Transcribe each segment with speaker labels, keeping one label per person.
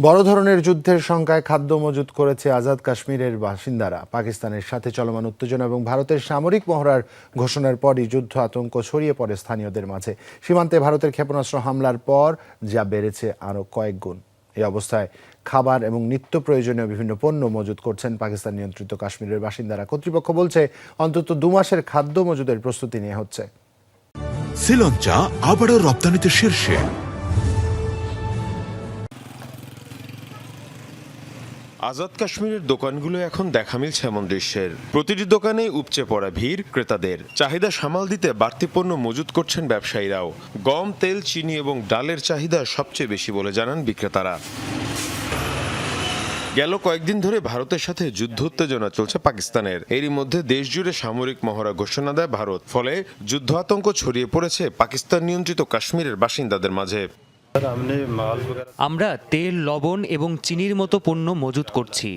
Speaker 1: বড় ধরনের যুদ্ধের সংখ্যায় খাদ্য মজুত করেছে আজাদ কাশ্মীরের বাসিন্দারা। পাকিস্তানের সাথে চলমান উত্তেজনা এবং ভারতের সামরিক মহড়ার ঘোষণার পরই যুদ্ধ আতঙ্ক ছড়িয়ে পড়ে স্থানীয়দের মাঝে। সীমান্তে ভারতের ক্ষেপণাস্ত্র হামলার পর যা বেড়েছে আরও কয়েক গুণ। এই অবস্থায় খাবার এবং নিত্য প্রয়োজনীয় বিভিন্ন পণ্য মজুত করছেন পাকিস্তান নিয়ন্ত্রিত কাশ্মীরের বাসিন্দারা। কর্তৃপক্ষ বলছে, অন্তত দু মাসের খাদ্য মজুদের প্রস্তুতি নেওয়া হচ্ছে।
Speaker 2: শ্রীলঙ্কা আবারও রপ্তানিতে শীর্ষে।
Speaker 3: আজাদ কাশ্মীরের দোকানগুলো এখন দেখা মিলছে এমন দৃশ্যের। প্রতিটি দোকানে উপচে পড়া ভিড়, ক্রেতাদের চাহিদা সামাল দিতে বাড়তি পণ্য মজুত করছেন ব্যবসায়ীরাও। গম, তেল, চিনি এবং ডালের চাহিদা সবচেয়ে বেশি বলে জানান বিক্রেতারা। গেল কয়েকদিন ধরে ভারতের সাথে যুদ্ধ উত্তেজনা চলছে পাকিস্তানের। এরই মধ্যে দেশ জুড়ে সামরিক মহড়া ঘোষণা দেয় ভারত। ফলে যুদ্ধ আতঙ্ক ছড়িয়ে পড়েছে পাকিস্তান নিয়ন্ত্রিত কাশ্মীরের বাসিন্দাদের মাঝে।
Speaker 4: আমরা তেল লবণ এবং চিনির মতো পণ্য মজুত করছি।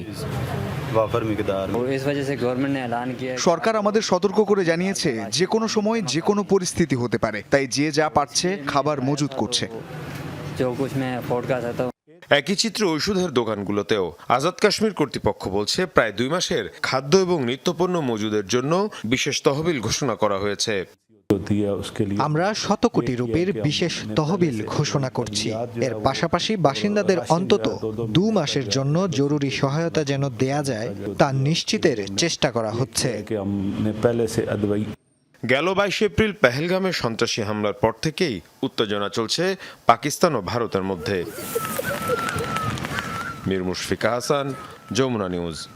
Speaker 5: সরকার আমাদের সতর্ক করে জানিয়েছে যে কোনো সময় যে কোনো পরিস্থিতি হতে পারে তাই যে যা পারছে খাবার মজুত করছে।
Speaker 3: একই চিত্র ঔষধের দোকানগুলোতেও। আজাদ কাশ্মীর কর্তৃপক্ষ বলছে প্রায় দুই মাসের খাদ্য এবং নিত্যপণ্য মজুদের জন্য বিশেষ তহবিল ঘোষণা করা হয়েছে।
Speaker 6: আমরা শত কোটি রুপির বিশেষ তহবিল ঘোষণা করছি। এর পাশাপাশি বাসিন্দাদের অন্তত দু মাসের জন্য জরুরি সহায়তা যেন দেয়া যায় তা নিশ্চিতের চেষ্টা করা হচ্ছে।
Speaker 3: গেল বাইশে এপ্রিল পেহেলগামে সন্ত্রাসী হামলার পর থেকেই উত্তেজনা চলছে পাকিস্তান ও ভারতের মধ্যে। মীর মুশফিকা হাসান যমুনা নিউজ।